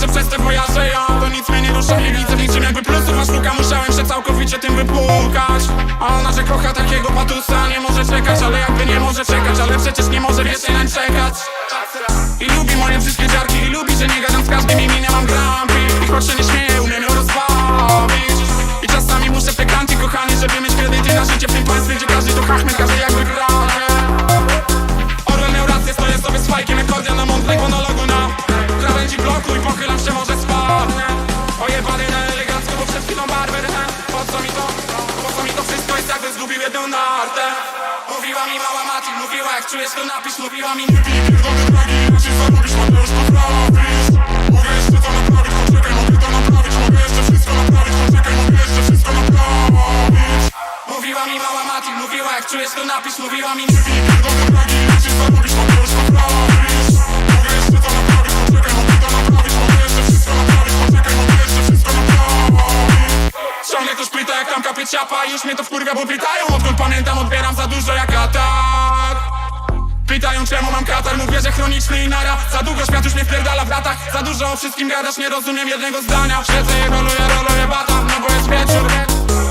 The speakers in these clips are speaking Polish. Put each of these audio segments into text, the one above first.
że przez te wojaże ja. To nic mnie nie rusza, nie widzę niczym jakby plusów Aż sztuka, musiałem się całkowicie tym wypłukać. A ona, że kocha takiego patusa Nie może czekać, ale jakby nie może czekać Ale przecież nie może wiecznie nań czekać. I lubi moje wszystkie dziarki I lubi, że nie gadam z każdym i nie mam grampi. I choć się nie śmieję, umiem ją rozbawić. I czasami muszę te kanty, kochanie Żeby mieć kredyty na życie w tym państwie Gdzie każdy to hachmet, każdy jakby granie. Orwell miał rację, stoję sobie z fajkiem Jak kordia na mądrej monologu na jedną nartę Mówiła mi mała Maciek, mówiła jak czujesz to napisz Mówiła mi nie pierdolę wszystkim gadasz, nie rozumiem jednego zdania. Siedzę i roluję, roluję bata, no bo jest wieczór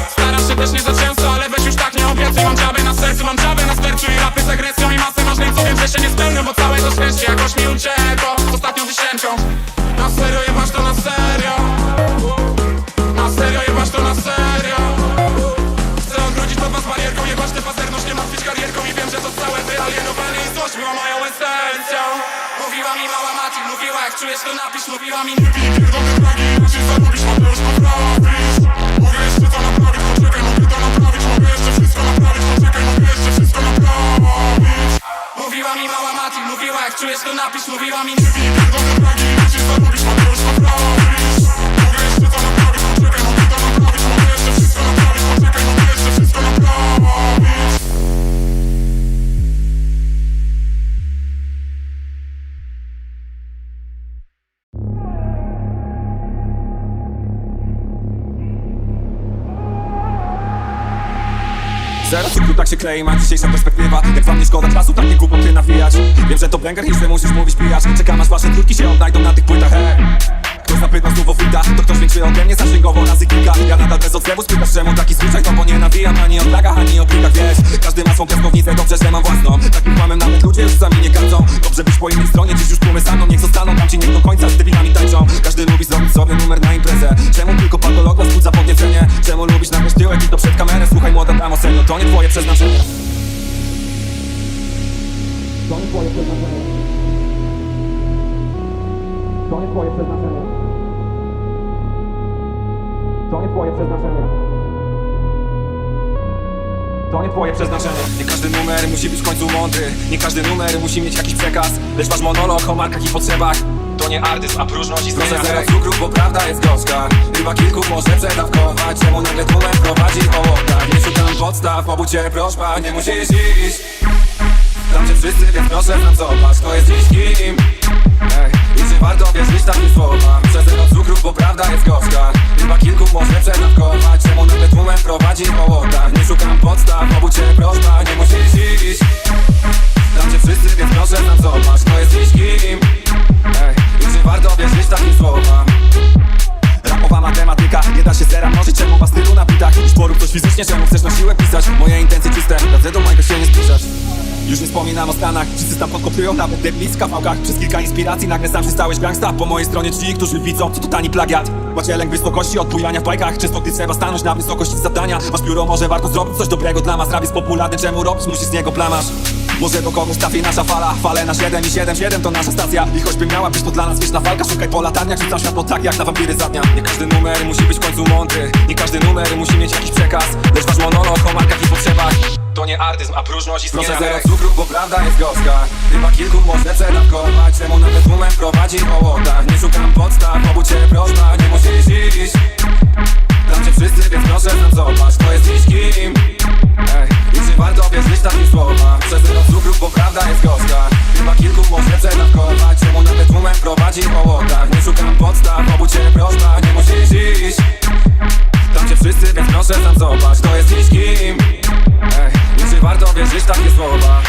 Staram się też nie za Zero cyklu tak się klei, ma dzisiejsza perspektywa. Jak wam nie szkoda czasu, tak nie głupoty nawijać. Wiem, że to banger i że musisz mówić pijać Czekam aż wasze trójki się odnajdą na tych płytach, hej Kto zapytał znów o fita, to ktoś większy ode mnie Zaszygowo razy kilka, ja nadal bez odzewu Spytasz czemu taki zwyczaj, no bo nie nawijam Ani o flagach, ani o plikach, wiesz? Każdy ma swą piaskownicę, dobrze, że mam własną. Takim kłamem nawet ludzie już sami nie gardzą Dobrze być po innej stronie, dziś już tłumy staną Niech zostaną, tam ci niech do końca z debilami tańczą. Każdy lubi zrobić sobie numer na imprezę. Czemu tylko patolog wzbudza podniecenie? Czemu lubisz nagrać tyłek i to przed kamerę? Słuchaj młoda damo, serio, to nie twoje przeznaczenie. To nie twoje przeznaczenie To nie twoje przeznaczenie. To nie twoje przeznaczenie. To nie twoje przeznaczenie. Nie każdy numer musi być w końcu mądry. Nie każdy numer musi mieć jakiś przekaz. Lecz wasz monolog o markach i potrzebach. To nie artyzm, a próżność i Proszę zero cukru, bo prawda jest gorzka Chyba kilku może przedawkować Czemu nagle tłumem prowadzi po łokach. Nie szukam podstaw, pobudźcie prośba Nie musisz iść. Tam gdzie wszyscy, więc proszę tam zobacz Kto jest dziś kim. Ej, warto wierzyć takim słowom. Przez zero cukru, bo prawda jest gorzka. Chyba kilku może przedawkować Czemu nagle tłumem prowadzi po łokach Nie szukam podstaw, pobudźcie prośba Nie musisz iść podkopują nawet debli w kawałkach Przez kilka inspiracji nagle sam się stałeś gangsta. Po mojej stronie ci, którzy widzą, co to tani plagiat. Macie lęk wysokości od bujania w bajkach. Często gdy trzeba stanąć na wysokości zadania. Masz biuro, może warto zrobić coś dobrego dla mas Rap popularny, czemu robić, musisz z niego plamasz? Może do kogoś trafi nasza fala. Fale na 7 i 7, 7 to nasza stacja. I choćby miała być to dla nas wieczna walka Szukaj po latarniach, rzucam światło tak jak na wampiry za dnia. Nie każdy numer musi być w końcu mądry. Nie każdy numer musi mieć jakiś przekaz. Lecz wasz monolog o markach i potrzebach To nie artyzm, a próżność i Proszę zero cukru, bo prawda jest gorzka. Chyba kilku może przedawkować Czemu nawet tłumem prowadzi po łodach Nie szukam podstaw, pobudźcie prośba Nie musisz iść. Tam gdzie wszyscy, więc proszę tam zobacz Kto jest dziś kim. Ej, I czy warto wierzyć takim słowa Przez zero cukru, bo prawda jest gorzka. Chyba kilku może przedawkować Czemu nawet tłumem prowadzi po łodach Nie szukam podstaw, pobudźcie prośba Nie musisz iść. Tam gdzie wszyscy, więc proszę tam zobacz Kto jest dziś kim warto wierzyć w takie słowa.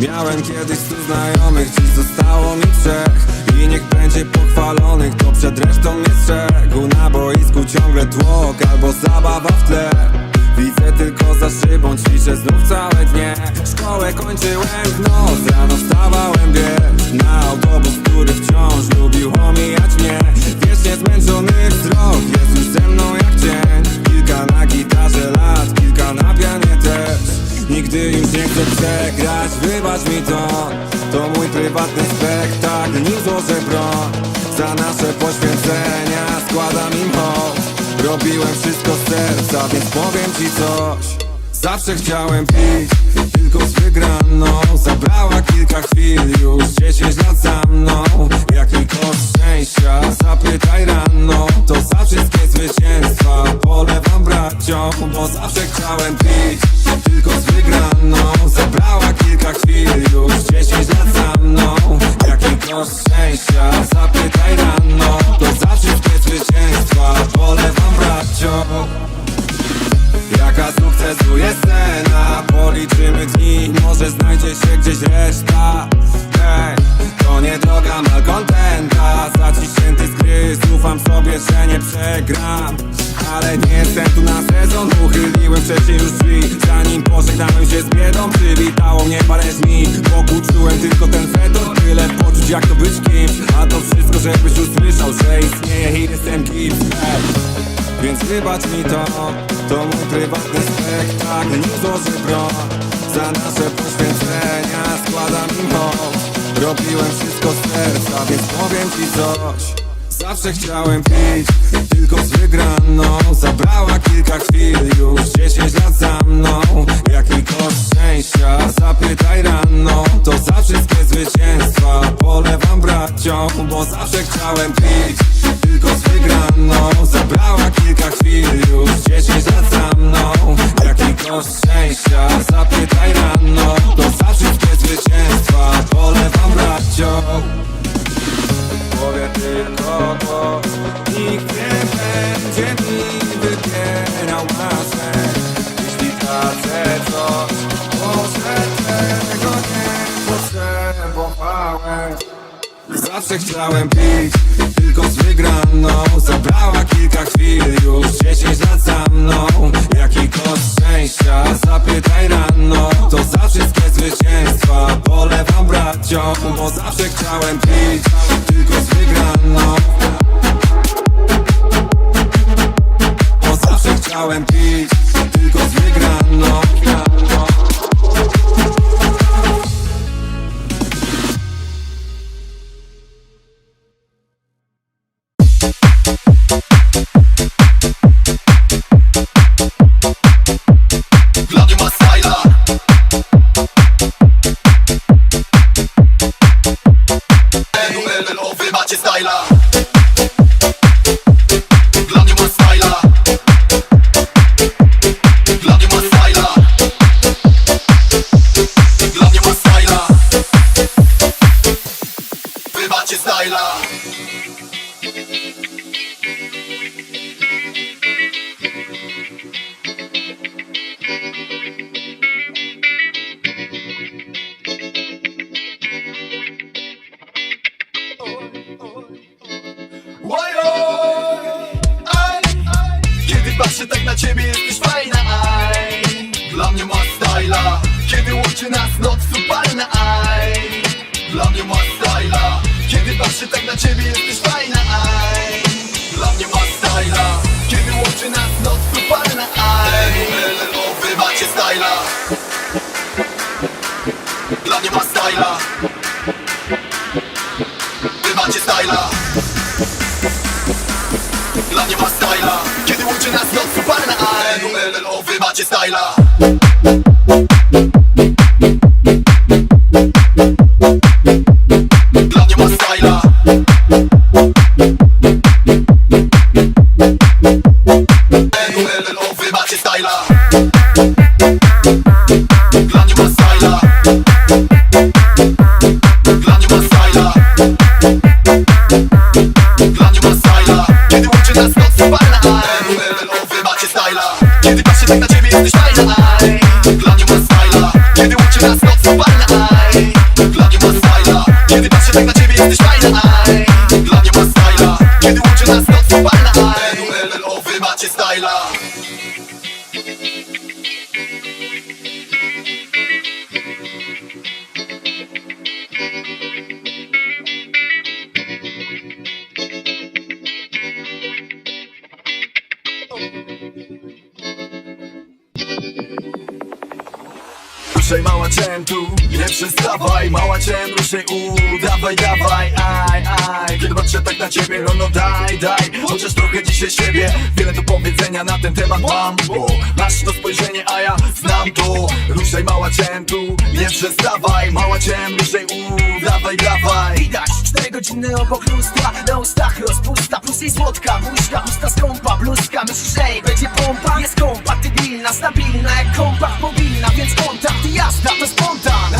Miałem kiedyś tu znajomych, dziś zostało mi trzech. I niech będzie pochwalonych, to przed resztą jest strzegu Na boisku ciągle tłok albo zabawa w tle. Widzę tylko za szybą, ćwiczę znów całe dnie. Szkołę kończyłem w noc, rano wstawałem wiesz Na autobus, który wciąż lubił omijać mnie. Wiecznie zmęczony wzrok jest już ze mną jak cień. Kilka na gitarze lat, kilka na pianie też. Nigdy już nie chcę przegrać, wybacz mi to. To mój prywatny spektakl, nim złożę broń Za nasze poświęcenia składam im hołd Robiłem wszystko z serca, więc powiem ci coś Zawsze chciałem pić, tylko z wygraną. Zabrała kilka chwil, już 10 lat za mną. Jaki koszt szczęścia, zapytaj rano. To za wszystkie zwycięstwa polewam braciom Bo zawsze chciałem pić, tylko z wygraną. Zabrała kilka chwil, już 10 lat za mną. Jaki koszt szczęścia, zapytaj rano. To za wszystkie zwycięstwa polewam braciom Jaka sukcesu jest cena Policzymy dni, może znajdzie się gdzieś reszta? Hej, to nie droga malkontenta. Zaciśnięty z gry, ufam sobie, że nie przegram. Ale nie jestem tu na sezon. Uchyliłem wcześniej już drzwi. Zanim pożegnałem się z biedą Przywitało mnie parę żmi Wokół czułem tylko ten fetor Tyle poczuć jak to być kimś. A to wszystko żebyś usłyszał, że istnieje i jestem kimś Hej. Więc wybacz mi to, to mój prywatny spektakl Nie złoży broń za nasze poświęcenia Składam im hołd, robiłem wszystko z serca Więc powiem ci coś Zawsze chciałem pić, tylko z wygraną Zabrała kilka chwil, już 10 lat za mną Jaki koszt szczęścia, zapytaj rano To za wszystkie zwycięstwa. Polewam braciom Bo zawsze chciałem pić, tylko z wygraną Zabrała kilka chwil, już 10 lat za mną Jaki koszt szczęścia, zapytaj rano Zawsze chciałem pić, tylko z wygraną. Zabrała kilka chwil, już 10 lat za mną. Jaki koszt szczęścia, zapytaj rano. To za wszystkie zwycięstwa polewam braciom Bo zawsze chciałem pić, tylko z wygraną. Bo zawsze chciałem pić, jesteś fajna, aj. Dla mnie ma styla. Kiedy łączy nas noc upalna, aj. LLO, wy macie styla. Dla mnie ma styla. Wy macie styla. Dla mnie ma styla. Kiedy łączy nas noc upalna LLO, wy macie styla love. Przestawaj Mała cię ruszaj, u, dawaj, Aj, aj, kiedy patrzę tak na ciebie No, no daj, daj, chociaż trochę dzisiaj siebie Wiele do powiedzenia na ten temat mam Bo masz to spojrzenie, a ja znam to. Ruszaj mała cię tu, nie przestawaj Mała cię ruszaj, u, dawaj, dawaj Widać cztery godziny obok lustra Na ustach rozpusta. Plus jej słodka buźka Usta skąpa, bluzka. Myślisz, że jej będzie pompa? Jest kompatybilna, stabilna jak kompakt mobilna Więc kontakt i jazda to spontan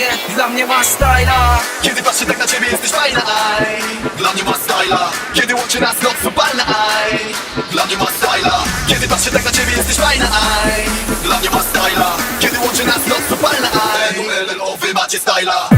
ciebie, dla mnie masz styla. Kiedy patrzę tak na ciebie jesteś fajna, aj. Dla mnie ma styla. Kiedy łączy nas noc upalna, aj. Dla mnie ma styla. Kiedy patrzę tak na ciebie jesteś fajna, aj. Dla mnie ma styla. Kiedy łączy nas noc upalna, aj. LLO, wy macie styla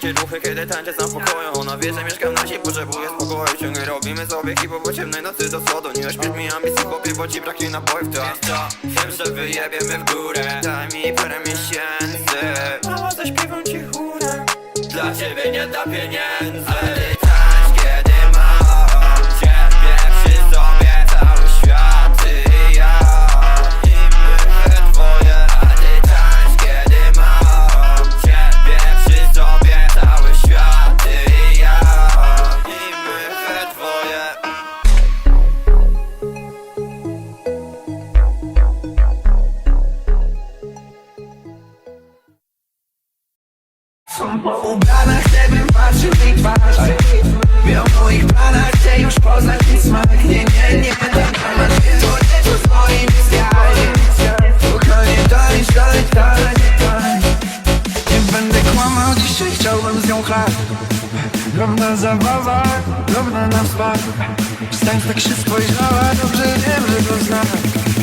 Kocie ruchy, kiedy tańczę sam pokoju. Ona wie, że mieszkam na wsi, potrzebuję spokoju. Ciągle robimy sobie hipo po ciemnej nocy do sodu Nie ośpisz mi ambicji, chłopie, bo ci brakuje nabojów to Wiesz co, wiem, że wyjebiemy w górę. Daj mi parę miesięcy. Mała, zaśpiewam ci chórem Dla ciebie nie da pieniędzy Ubrana chcę bym patrzył w jej twarz. Wie o moich planach, chcę już poznać ten smak. Nie, nie, nie, tam masz nie to nie to swoim zjawie Kochanie, tańcz, tańcz, tańcz, tańcz Nie będę kłamał, dzisiaj chciałbym z nią chlać. Drobna zabawa, drobna na smak. Stań tak się spojrzała, dobrze wiem, że go znam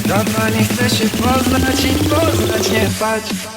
Dawno nie chcę się poznać i poznać nie spać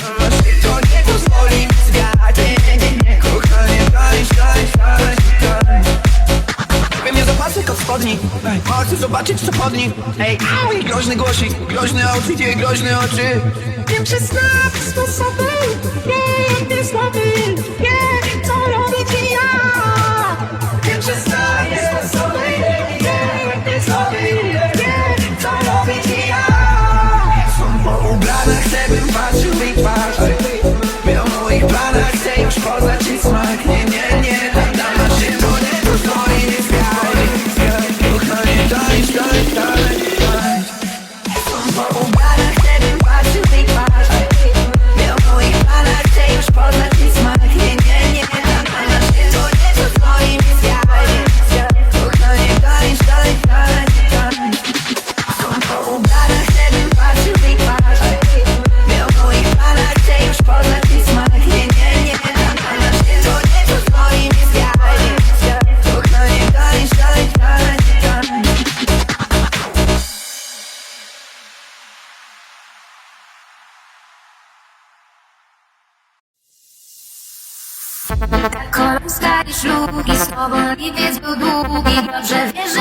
spodni. O, chcę zobaczyć co pod nich Ej, groźny głosik. Groźny outfit i groźne oczy. Wiem, że znam sposoby Nie, jak nie słaby Nie, co robić i ja. Wiem, że znam sposoby długi, dobrze wierzy,